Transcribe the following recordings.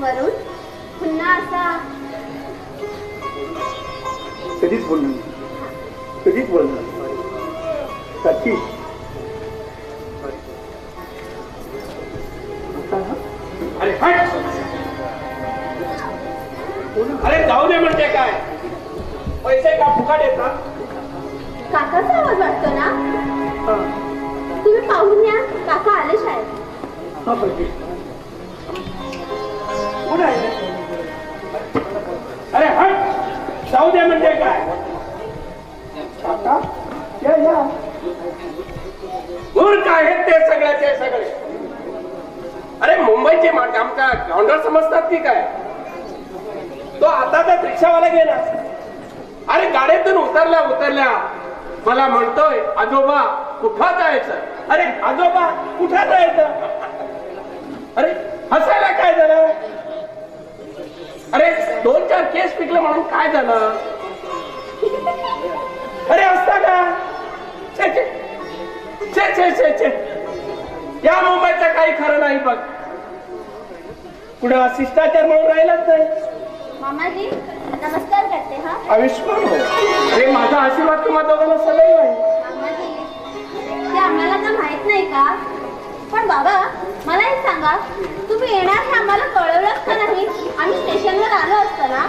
वरून पुन्हा असा कधीच बोलणार. कधीच बोलणार नाही. साक्षी अरे अरे जाऊ दे म्हणते काय? पैसे का फुकाट येतात? काकाचा आवाज वाटतो ना? तुम्ही पाहून या काका आले शाळेत. हा पाहिजे कोण आहे अरे हट! जाऊ दे म्हणजे काय? काका या या. मूर्ख आहेत ते सगळ्याचे सगळे? अरे मुंबईचे आमच्या ग्राउंडर समजतात की काय? तो आता तर रिक्षावाला गेला. अरे गाड्यातून उतरल्या उतरल्या. मला म्हणतोय आजोबा कुठं जायचं? अरे आजोबा कुठं जायचं? अरे हसायला काय झालं? अरे दोन चार केस पिकलं म्हणून काय झालं? अरे असता का छे. छे छे छे छे. या मुंबईचं काही खरं नाही बघ. पुढे शिष्टाचार म्हणून राहिलाच नाही. मामाजी नमस्कार करते हा. आयुष्मान हो. अरे माझा आशीर्वाद तुम्हा दोघांना सदैव आहे. मामाजी ते आम्हाला तर माहीत नाही का? पण बाबा मला एक सांगा तुम्ही येणार हे आम्हाला कळवलं का नाही? आम्ही स्टेशनवर आलो असतो ना?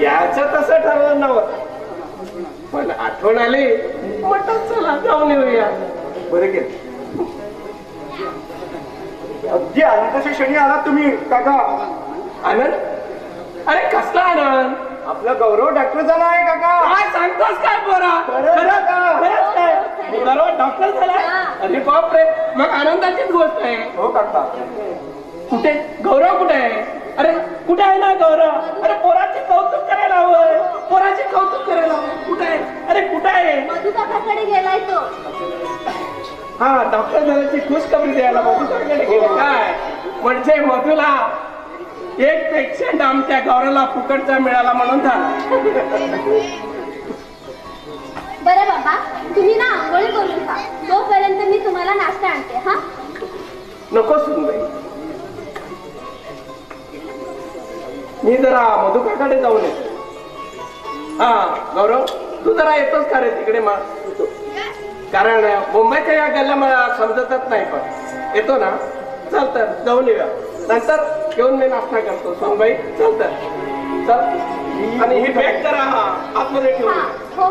याचं तसं ठरलं नव्हतं. पण आठवण आली. म्हटलं चला जाऊन येऊया. बरं केलं अगदी आनंदाच्या क्षणी आलात तुम्ही काका. आनंद? अरे कसला आनंद? आपला गौरव डॉक्टर झाला आहे काका. काय सांगतोस काय खरं खरं का? डॉक्टर झाला? अरे बापरे. मग आनंदाचीच गोष्ट आहे. हो काका. कुठे? गौरव कुठे आहे? अरे कुठे आहे ना गौरव? अरे पोराचे कौतुक करायला हवं. पोराचे कौतुक करायला हवं. कुठे आहे? अरे कुठे आहे? मधु काकाकडे गेलाय तो. हा डॉक्टर झाल्याची खुशखबरी द्यायला मधुकडे गेले. काय? म्हणजे मधुला एक पेशंट आमच्या गौरवला फुकटचा मिळाला म्हणून झाला. तुम्हाला नाश्ता आणते हा? नको सुनबाई मी जरा मधुकाकडे जाऊन येतो. हा गौरव तू जरा येतोस का रे तिकडे मा? कारण मुंबईच्या या गल्ल्या मला समजतच नाही पण. येतो ना? चल तर जाऊन येऊया. नंतर येऊन मी नाश्ता करतो. सोनबाई चल तर. चल. आणि ही बॅग करा हा आतमध्ये हा ठेवून हो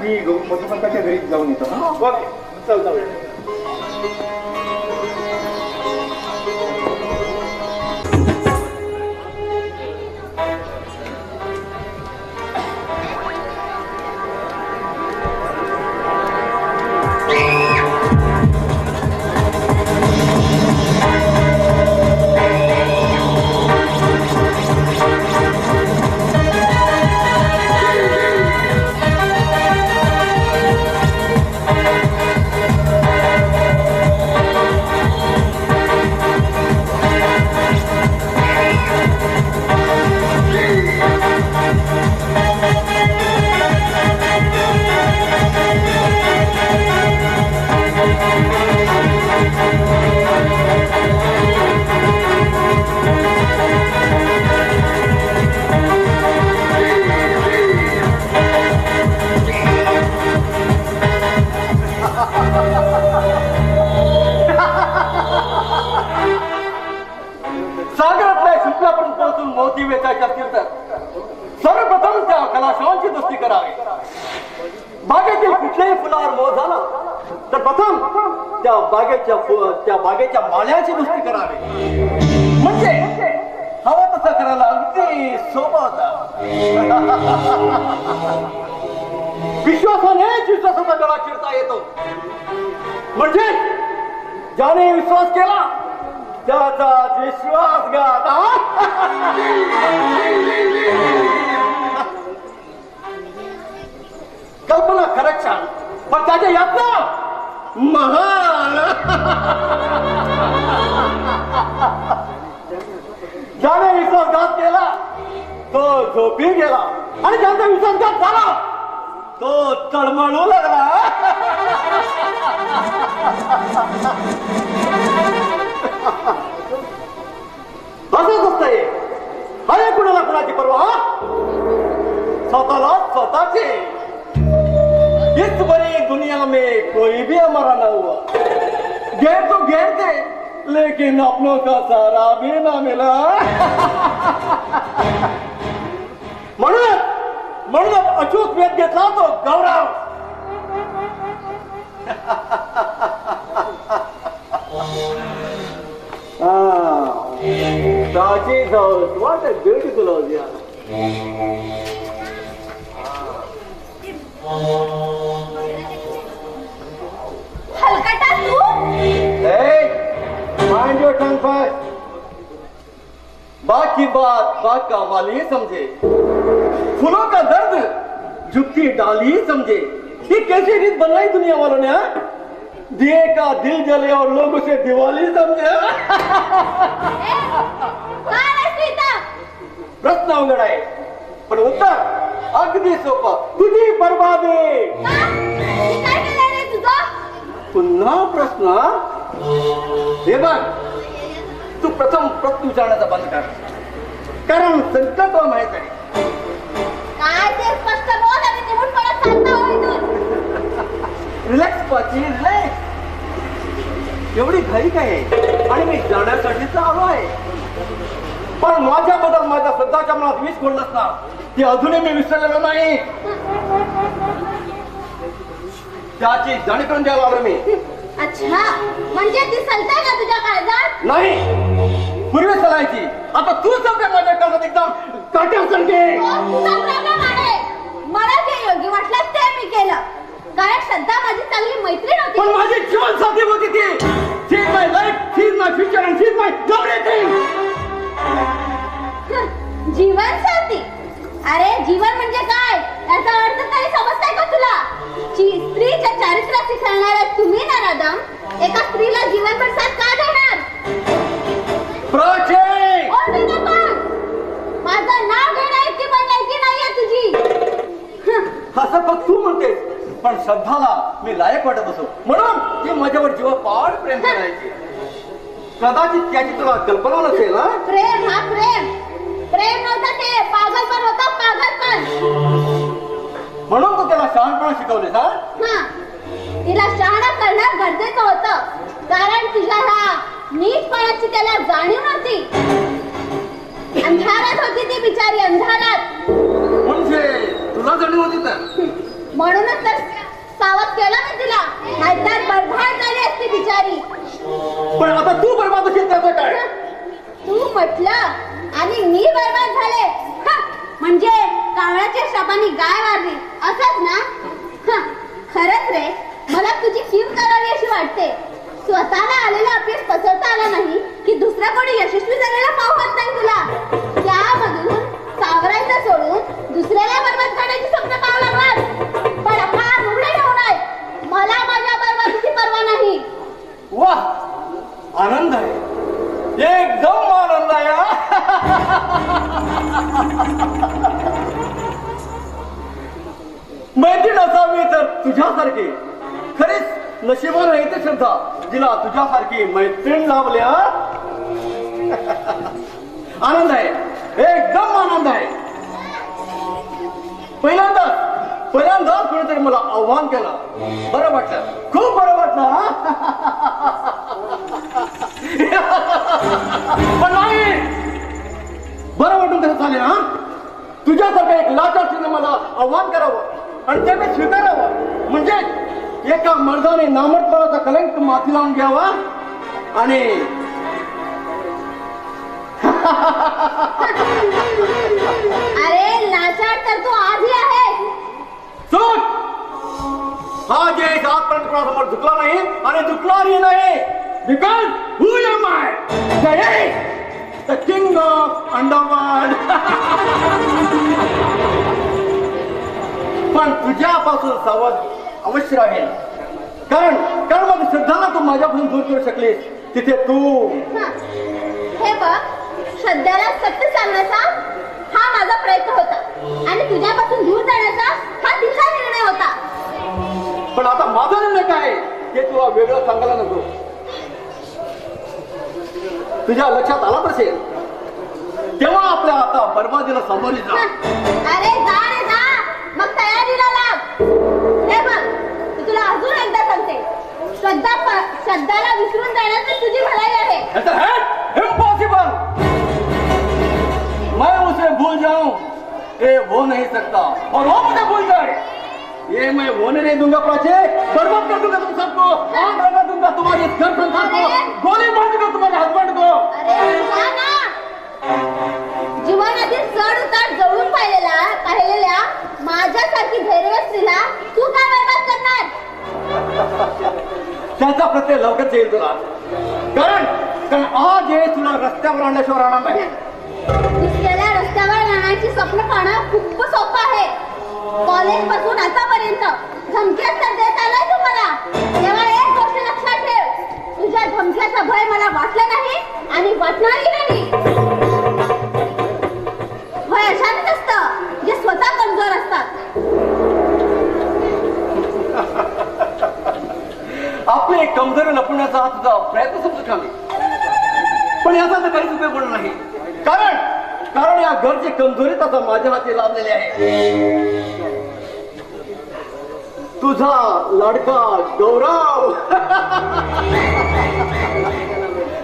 मी गौ- मधुमंताच्या घरी जाऊन येतो हा. ओके. चल जाऊया. शिल्पापर्यंत वेचायचे असतील तर सर्वप्रथम त्या कलाशांची दृष्टी करावी. बागेतील कुठल्याही फुलावर मोह झाला तर प्रथम त्या बागेच्या त्या बागेच्या माळ्याची दृष्टी करावी. म्हणजे हवं तसं करायला अगदी सोपं होतं. विश्वासाने विश्वासाचा गळा चिरता येतो. म्हणजे ज्याने विश्वास केला त्याचा विश्वासघात हा? कल्पना खरंच छान. पण त्याच्या यातना महान. ज्याने विश्वासघात केला तो झोपी गेला. आणि ज्यांचा विश्वासघात झाला तो तळमळू लागला. असंच असत अरे कुणाला कुणाची परवा स्वतःला स्वतःचे. इस बड़ी दुनिया में कोई भी हमारा ना हुआ। गए तो गए थे लेकिन अपनों का सारा भी ना मिला। म्हणून म्हणून अचूक वेध घेतला तो गौरव. Oh. Ah, Saji's house. What a beautiful house, yeah. हलकटा Tu Hey, mind your tongue first. बात की बात बात का वाली समझे फूलों का दर्द झुकती डाली समझे ये कैसी रीत बनाई दुनिया वालों ने हाँ? दिए का दिल जले और लोग उसे दिवाली समझे। प्रश्न अवघड आहे पण उत्तर अगदी सोपं तुझी बर्बादी। पुन्हा प्रश्न। हे बघ तू प्रथम प्रश्न विचारण्याचा बंद कर. कारण संकल्प माहीत आहे. घाई काय आहे? आणि मी जाण्यासाठीच आलो आहे. पण माझ्याबद्दल माझ्या सध्याच्या मनात वीज कोणलंच ना ते अजूनही मी विसरलेलो नाही. त्याची जाणीव करून द्यायला आलो मी. अच्छा म्हणजे ती सलताय का तुझ्या काळजात? नाही. पूर्वी चालायची आता तू सध्या माझ्या काळात एकदम तुझा प्रॉब्लेम आहे. मला जे योग्य वाटलं ते मी केलं. कारण श्रद्धा माझी चांगली मैत्रीण पण होती माझी जीवन साथी होती ती. She my life she my future and she my everything जीवन साथी. अरे जीवन म्हणजे काय? याचा अर्थ लायक वाटत असो. म्हणून ती माझ्यावर जीवा पाड प्रेम करायची कदाचित त्याची तुला कल्पना नसेल ना प्रेम हा प्रेम. प्रेम नव्हतं ते. पागलपण होतं पागलपण म्हणून तू त्याला शहाणपणा शिकवलेस हा? हा. तिला शहाणा करणं गरजेचं होतं. कारण तुझ्या ह्या नीचपणाची त्याला जाणीव नव्हती. अंधारात होती ती बिचारी अंधारात. म्हणजे तुला जाणीव होती तर? म्हणूनच तर सावध केलं मी तिला? नाहीतर बरबाद झाली असती बिचारी. पण आता तू बरबाद असेल त्याचं काय? तू म्हटलं आणि मी बरबाद झाले. हं, म्हणजे कावळ्याच्या शापाने गाय वारली. असंच ना? हं, खरंच रे मला तुझी कीव करावी अशी वाटते. स्वतःला आलेला अभ्यास पसरता आला नाही की दुसरा कोणी यशस्वी झालेला पाहत नाही तुला. त्यामधून सावरायचं सोडून दुसऱ्याला बरबाद करण्याची स्वप्न पाहावं लागणार. परवा नाही. वा आनंद आहे. एकदम आनंद आहे मैत्रीण असावी तर तुझ्यासारखी. खरीच नशिबान आहे ते श्रद्धा जिला तुझ्यासारखी मैत्रीण लाभल्या. आनंद आहे. एकदम आनंद आहे. पहिल्यांदा पहिल्यांदा कोणीतरी मला आव्हान केलं. बरं वाटलं. खूप बरं वाटलं पण नाही. बरं वाटून कसं चालेल हा? तुझ्यासारखं एक लाचार स्त्रीने मला आव्हान करावं आणि ते मी स्वीकारावं. म्हणजे एका मर्दाने नामटपणाचा कलंक माथी लावून घ्यावा आणि अरे लाचार तर तू आधी आहे चूक! हा जयेश आजपर्यंत कोणासमोर झुकला नाही आणि झुकलाही नाही. Because who am I the king of Andaman पण तुझ्यापासून सावध अवश्य राहील. कारण कारण मग श्रद्धाला तू माझ्यापासून दूर करू शकलीस. तिथे तू. हे बघ सध्याला सत्य सांगण्याचा हा माझा प्रयत्न होता. आणि तुझ्यापासून दूर जाण्याचा हा तिचा निर्णय होता. पण आता माझा निर्णय काय हे तुला वेगळं सांगायला नको. तुझ्या लक्षात आला असेल तेव्हा आपल्या आता बर्बादीला सामोरे जा. अरे जा रे जा. मग तयारीला लाग. हे बघ तुला अजून एकदा सांगते. श्रद्धा श्रद्धाला विसरून जाण्याची तुझी भलाई आहे. इम्पॉसिबल भूल जाऊं ये हो नहीं सकता। और वो मुझे भूल जाए ये मैं होने नहीं दूंगा प्राचे। बर्बाद कर दूंगा तुम सबको। आग लगा दूंगा तुम्हारे इस घर संसार को। गोली मार दूंगा तुम्हारे हस्बैंड को। अरे जा ना जीवनातील चढ उतार जवळून पाहिलेला पाहिलेल्या माझ्यासारखी धैर्य स्त्रीला तू काय बरबाद करणार? त्याचा प्रत्यय लवकरच येईल तुला. कारण कारण आज हे तुला रस्त्यावर आणल्याशिवाय राहणार नाही. दिसलेल्या स्वप्न पाहणं खूप सोपं आहे. कॉलेजपासून आतापर्यंत धमक्या तर देत आलाय तुम्हाला. मला तेव्हा एक गोष्ट लक्षात ठेव. तुझ्या धमक्याचा भय मला वाटला नाही आणि वाटणारही नाही. भय अशातच असतं जे स्वतः कमजोर असतात. आपले कमजोर लपवण्याचा हा तुझा प्रयत्न समजू का पण याचा तर काहीच उपयोग होणार नाही. कारण कारण या घरची कमजोरी आता माझ्या हाती लाभलेली आहे. तुझा लाडका गौरव.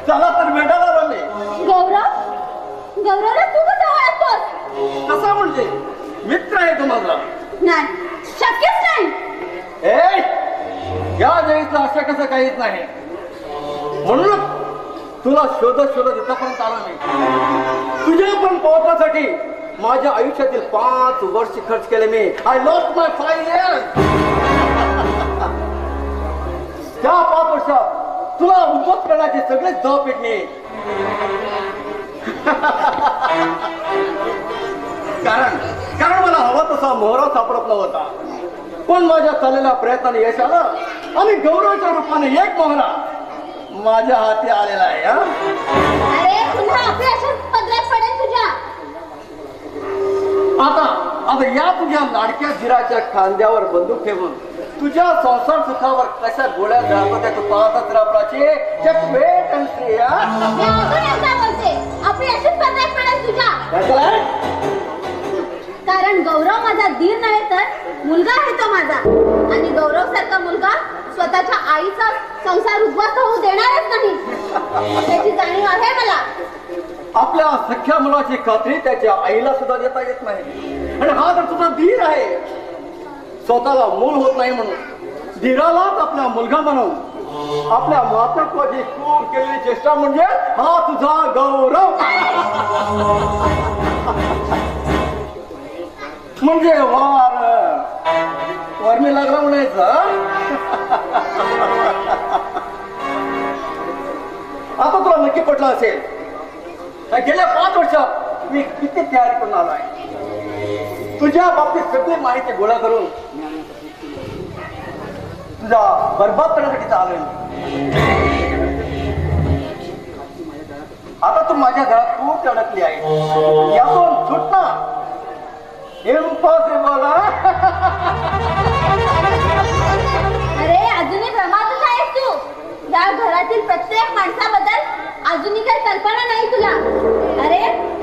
चला तर भेटायला मी गौरव? गौरवला तू कसं ओळखतोस? कसा म्हणजे? मित्र आहे तो माझा नाही शक्यच नाही. ए या जयचं असं कसं काहीच नाही. म्हणून तुला शोधत शोधत इथपर्यंत आला मी तुझ्या पण पोहोचण्यासाठी माझ्या आयुष्यातील पाच वर्ष खर्च केले मी. I lost my five years त्या पाच वर्षात तुला उद्ध्वस्त करण्याचे सगळे जबाब पेटणे कारण कारण मला हवा तसा मोहरा सापडत नव्हता. पण माझ्या चाललेल्या प्रयत्नाने यश आलं आणि गौरवाच्या रूपाने एक मोहरा. माझ्या हाती आलेला आहे हा? अरे पुन्हा आपल्या अशाच पदरात पडेल तुझ्या आता आता या तुझ्या लाडक्या जिराच्या खांद्यावर बंदूक ठेवून तुझ्या संसार सुखावर कशा गोळ्या जातो त्या तू पाहतच राहा Prachi Just wait and see? मी अजून एकदा बोलते आपली अशीच पदरात पडेल तुझ्या काय? कारण गौरव माझा धीर नव्हे तर मुलगा आहे तो माझा आईचा संसार उद्ध्वस्त होऊ देणारच नाही. त्याची जाणीव आहे मला. आपल्या सख्या मुलाची खात्री त्याच्या आईला सुद्धा देता येत नाही. आणि हा तर तुझा धीर आहे. स्वतःला मूल होत नाही म्हणून. धीरालाच आपला मुलगा म्हणून. आपल्या मातृत्वाची क्रूर केलेली चेष्टा म्हणजे हा तुझा गौरव. म्हणजे वार. वर्मी लागला म्हणायचं आता तुला नक्की पटलं असेल. गेल्या पाच वर्षात मी किती तयारी करून आलो आहे तुझ्या बाबतीत सगळी माहिती गोळा करून तुझा बरबाद करण्यासाठी चालू आता तू माझ्या घरात खूप अडकली आहे यातून सुटणं इम्पॉसिबल मला अजूनही भ्रमातच आहेस तू? या घरातील प्रत्येक माणसाबद्दल अजूनही काही कल्पना नाही तुला. अरे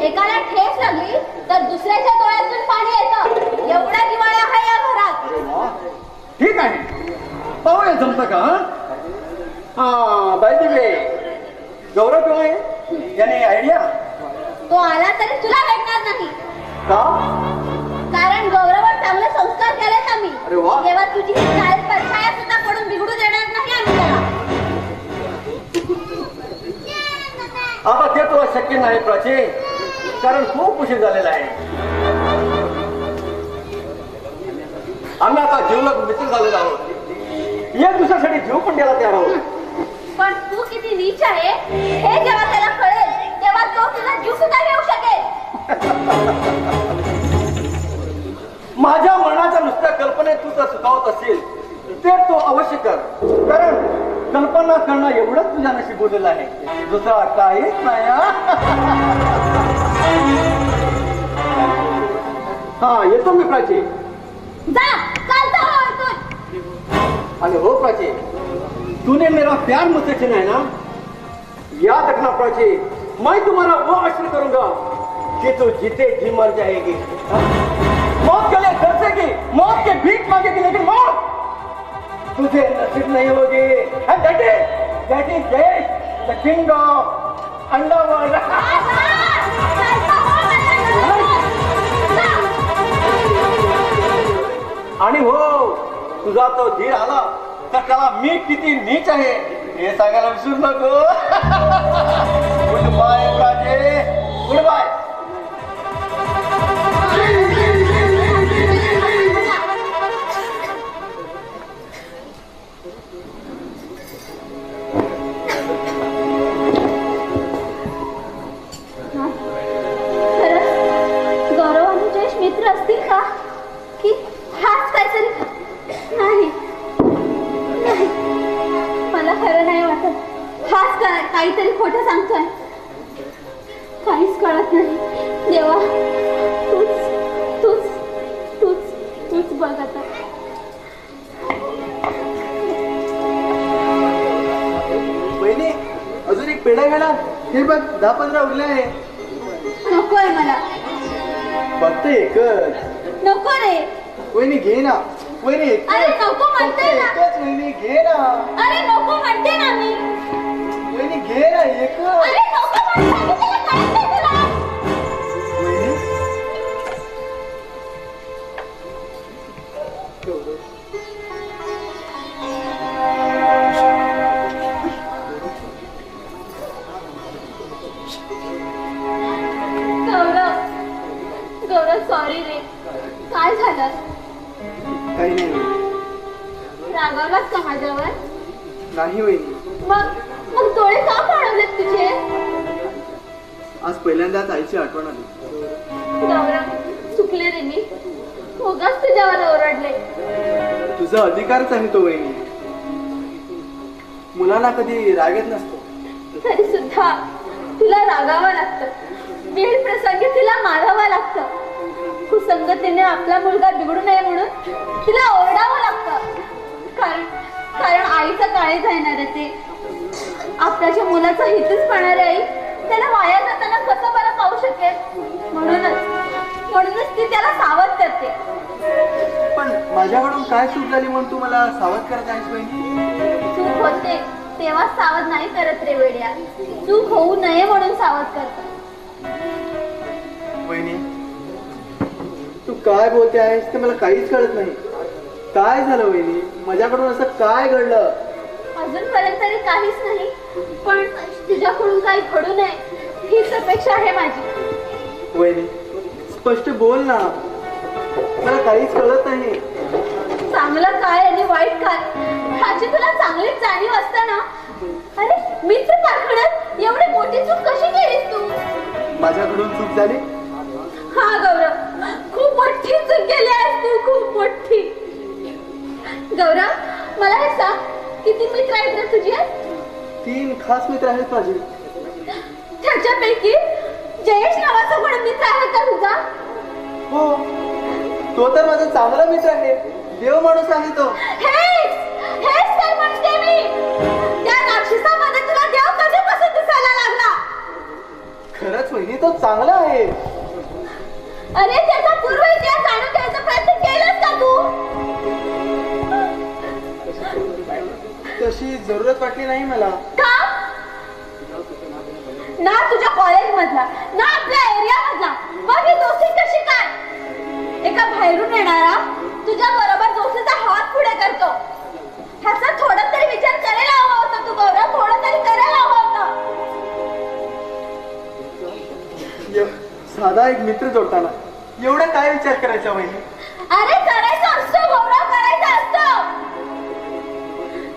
एकाला ठेस लागली तर दुसऱ्याच्या डोळ्यातून पाणी येतं. एवढा दिवाळा आहे या घरात. ठीक आहे. पाहूया जमतं का हा? बाय दिले गौरव आहे? याने आयडिया तो आला तरी तुला भेटणार नाही. का? कारण गौरवावर चांगले संस्कार केलेत आम्ही. अरे वा. तेव्हा तुझी ही परछाया सुद्धा पडून बिघडू देणार नाही आम्ही त्याला. आता ते तुला शक्य नाही प्राची. कारण खूप उशीर झालेला आहे. आम्ही आता जीवलग मित्र झालेलो आहोत. एक दुसऱ्यासाठी जीव पण द्यायला तयार आहोत. पण तू किती नीच आहे हे जेव्हा त्याला कळेल तेव्हा तो तुला जीव सुद्धा घेऊ शकेल. माझ्या मरणाच्या नुसत्या कल्पनेत तू जर सुखावत असेल. ते तो अवश्य कर. कारण कल्पना करणं एवढंच तुझ्या नशीब बोललेलं आहे. दुसरा काहीच नाही हा? येतो मी प्राची. जा चालता हो हो प्राची तूने मेरा प्यार मुझसे छीना है ना? याद रखना प्राची. मैं तुम्हारा वो आश्रय करूंगा कि तू जीते जी मर जाएगी. हाँ? मौत के लिए की मौत के भीख मांगेगी लेकिन मौत! तुझे नसीब नाही होगे। And that is that is Jayesh the king of underworld आणि हो तुझा तो धीर आला तर त्याला मी किती नीच आहे हे सांगायला विसरू नको. गुड बाय राजे. गुड बाय काहीतरी खोटं सांगतोय. काहीच कळत नाही. देवा तूच तूच तूच तूच बघ आता. बहिणी अजून एक पेढा ना. हे बघ दहा पंधरा उरले आहे. नकोय मला. फक्त एकच. नको रे. वहिनी घे ना. वहिनी एकच. अरे नको म्हणते ना. एकच वहिनी घे ना. अरे नको म्हणते ना मी. वहिनी घे मुलांना कधी राग येत नसतो. तरी सुद्धा तुला रागावं लागतं. वेळ प्रसंगी तिला मारावं लागतं. कुसंगतीने आपला मुलगा बिघडू नये म्हणून तिला ओरडावं लागतं. कारण कारण आईचं काळीज आहे ना रे ते. आपल्याच्या मुलाचा हितच पाहणारी आई त्याला वाया जाताना कसं बरं पाहू शकेल? म्हणूनच म्हणूनच ती त्याला सावध करते. पण माझ्याकडून काय चूक झाली म्हणून तू मला सावध करत आहेस चूक होते. तेव्हा सावध नाही करत रे वेड्या. चूक होऊ नये म्हणून सावध करतात. वहिनी तू काय बोलते आहेस ते मला काहीच कळत नाही. काय झालं वहिनी? माझ्याकडून असं काय घडलं? अजूनपर्यंत तरी काहीच नाही पण तुझ्याकडून काही घडू नये हीच अपेक्षा आहे माझी. वहिनी स्पष्ट बोल ना. मला काहीच कळत नाही. चांगलं काय आणि वाईट काय मित्र कारखान्यात एवढी मोठी चूक कशी केलीस तू? माझ्याकडून चूक झाली? हा गौरव. खूप मोठी चूक केली आहेस तू खूप मोठी. गौरव मला हे सांग. किती मित्र आहेत रे तुझे? तीन खास मित्र आहेत माझे. त्याच्यापैकी जयेश नावाचा कोणी मित्र आहे का तुझा? हो. तो तर माझा चांगला मित्र आहे. देव माणूस आहे तो. हेच हेच तर म्हणते मी. त्या राक्षसामध्ये तुला देव कधीपासून दिसायला लागला खरंच वहिनी तो चांगला आहे. अरे त्याचा पूर्व इतिहास जाणून घ्यायचा प्रयत्न केलास का तू? तशी जरूरत वाटली नाही मला. का? ना तुझ्या कॉलेज मधला ना आपल्या एरिया मधला मग ही दोस्ती कशी काय? एका बाहेरून येणारा तुझ्या बरोबर दोस्तीचा हात पुढे करतो. ह्याचा थोडा तरी विचार करायला हवा होता तू गौरव थोडा तरी करायला हवा साधा एक मित्र जोडताना. एवढा काय विचार करायचा वहिनी? अरे करायचं असतो गौरव करायचा असतो.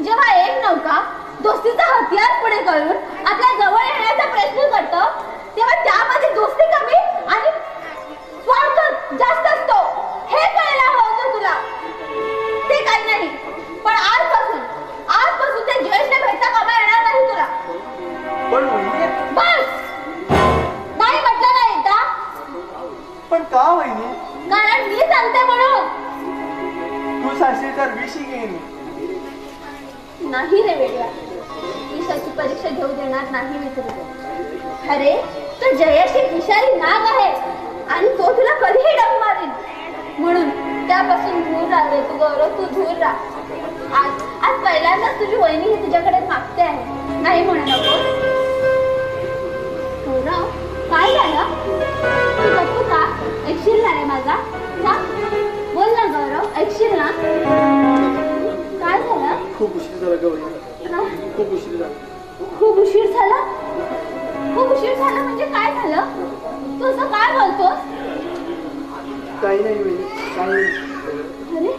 जेव्हा एक नौका दोस्तीचा हत्यार पुढे करून आपल्या जवळ येण्याचा प्रयत्न करतो तेव्हा त्यामध्ये दोस्ती कमी आणि स्वार्थ जास्त असतो. हे कळायला हवं होतं तुला? ते काही नाही पण आजपासून आजपासून ते जयेशने भेटता कामा येणार नाही तुला. पण बस! पण का वहिनी? कारण मी सांगते म्हणून. तू सांगशील तर विशी घेईन. नाही रे वेड्या. ईशाची परीक्षा घेऊ देणार नाही मी तुला. अरे तो जयेश विषारी नाग आहे आणि तो तुला कधीही डब मारेल म्हणून त्यापासून दूर राहा रे तू गौरव तू दूर राहा. आज आज पहिल्यांदाच तुझी वहिनी ही तुझ्याकडे मागते आहे. नाही म्हणू नको गौरव काय झालं? ऐकशील ना रे माझा? बोल ना गौरव ऐकशील ना? काय झालं? खूप उशीर झाला गौरी. काय? खूप उशीर झाला. खूप उशीर झाला? खूप उशीर झाला म्हणजे काय झालं? तू असं काय बोलतोस? काही नाही काही अरे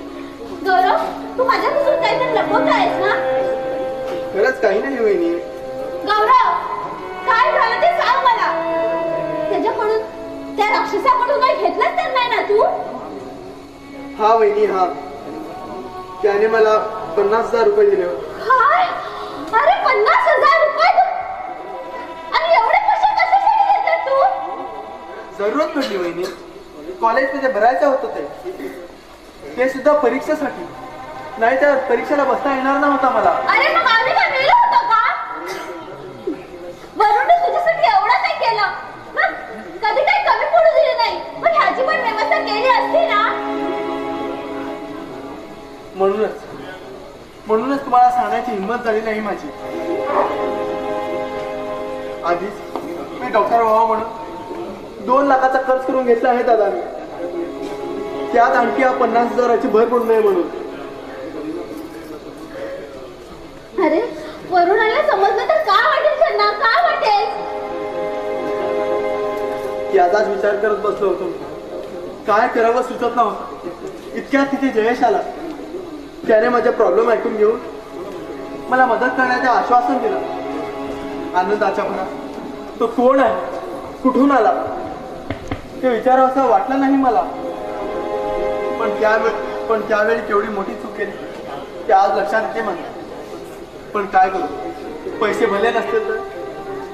गौरव तू माझ्यापासून काहीतरी लपवत आहेस ना? खरंच काही नाही वहिनी. गौरव काय झालं ते सांग मला. त्याच्याकडून त्या राक्षसाकडून काही घेतलंच तर नाही ना तू? हा वहिनी हा. त्याने मला पन्नास हजार रुपये दिले होते. काय? अरे पन्नास हजार रुपये आणि एवढे पैसे कशासाठी घेतले तू? जरूरत पडली वहिनी. कॉलेजमध्ये भरायचं होतं ते. ते सुद्धा परीक्षेसाठी. नाही तर परीक्षेला बसता येणार नव्हता मला. अरे मग म्हणूनच. म्हणूनच तुम्हाला सांगण्याची हिंमत झाली नाही माझी. आधीच मी डॉक्टर व्हावं म्हणून दोन लाखाचा खर्च करून घेतला आहे दादाने त्यात आणखी हा पन्नास हजाराची भर पडू नये म्हणून. अरे वरुणाला समजलं तर काय वाटेल त्यांना? काय वाटेल? याचाच विचार करत बसलो होतो. काय करावं सुचत नव्हतं. इतक्यात तिथे जयेश आला. त्याने माझे प्रॉब्लेम ऐकून घेऊन मला मदत करण्याचे आश्वासन दिलं. आनंदाच्या मनात. तो कोण आहे? कुठून आला? ते विचारावं असं वाटलं नाही मला. पण त्यावेळी पण त्यावेळी केवढी मोठी चूक केली. ते आज लक्षात येते मला. पण काय करू? पैसे भले नसते तर?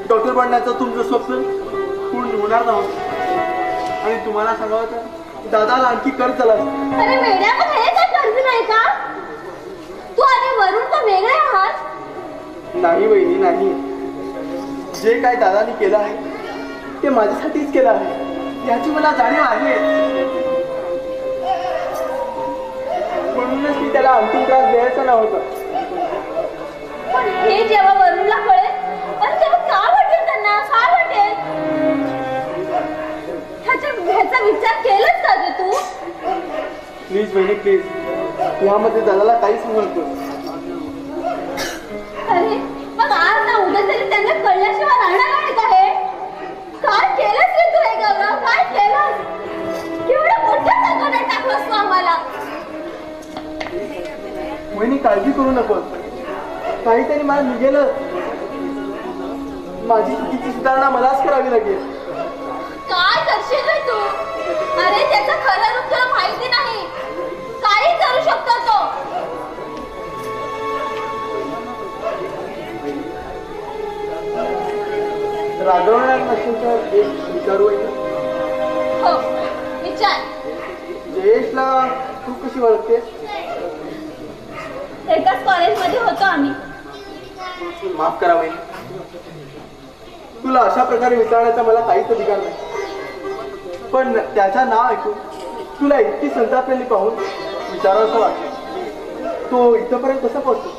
डॉक्टर बनण्याचं तुमचं स्वप्न? पूर्ण होणार नव्हतं हो? आणि तुम्हाला सांगावं तर दादाला आणखी कर्ज चला तू आणि वरुण तर वेगळे आहात नाही वहिनी नाही. जे काय दादानी केलं आहे ते माझ्यासाठीच केलं आहे. याची मला जाणीव आहे. म्हणूनच मी त्याला अंतिम त्रास द्यायचा नव्हता. पण हे जेव्हा वरुणला कळेल पण तेव्हा काय वाटेल त्यांना? काय वाटेल? ह्याच्या ह्याचा विचार केलाच का तू? प्लीज वहिनी प्लीज यामध्ये दादाला काही सांगू नकोस अरे मग आज ना उद्या तरी त्यांना कळल्याशिवाय राहणार नाही का हे? काय केलंस रे तू हे गौरव? काय केलंस? केवढं मोठं संकटात टाकलंस तू आम्हाला. वहिनी काळजी करू नकोस. काहीतरी मला निघेल. माझी चुकीची सुधारणा मलाच करावी लागेल. काय करशील रे तू? अरे त्याचं खरं रूप रागवणार नसेल तर एक विचारू आहे हो विचार. जयेशला तू कशी ओळखतेस? एकाच कॉलेजमध्ये होतो आम्ही. माफ करा वहिनी तुला अशा प्रकारे विचारण्याचा मला काहीच अधिकार नाही. पण त्याचं नाव ऐकून तुला इतकी संतापलेली पाहून विचारावं वाटलं तो इथपर्यंत कसा पोहोचतो?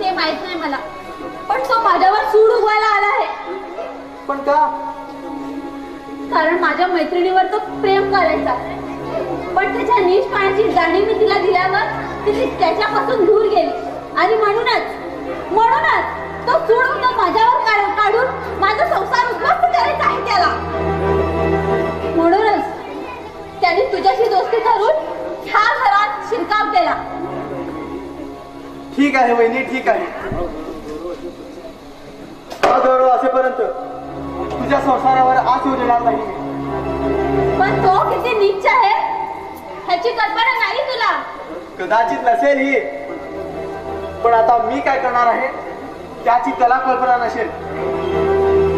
ते माहीत नाही मला पण तो माझ्यावर सूड उगवायला आला आहे. पण का? कारण माझ्या मैत्रिणीवर तो प्रेम करायचा. पण त्याच्या नीच पाण्याची जाणीव मी तिला दिल्यावर ती ती त्याच्यापासून दूर गेली. आणि म्हणूनच म्हणूनच तो सोडून तो माझ्यावर काढ- काढून माझा संसार उद्ध्वस्त करायचा आहे त्याला. म्हणूनच त्याने तुझ्याशी दोस्ती करून ह्या घरात शिरकाव केला. ठीक आहे वहिनी ठीक आहे. तुझ्या संसारावर आस येऊ देणार नाही. पण तो किती नीच आहे? ह्याची कल्पना नाही तुला. कदाचित नसेल ही. पण आता मी काय करणार आहे? त्याची त्याला कल्पना नसेल.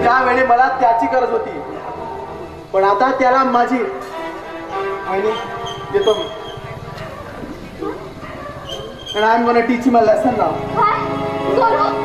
त्यावेळी मला त्याची गरज होती. पण आता त्याला माझी. वहिनी देतो मी. And I'm gonna teach him a lesson now. Sonu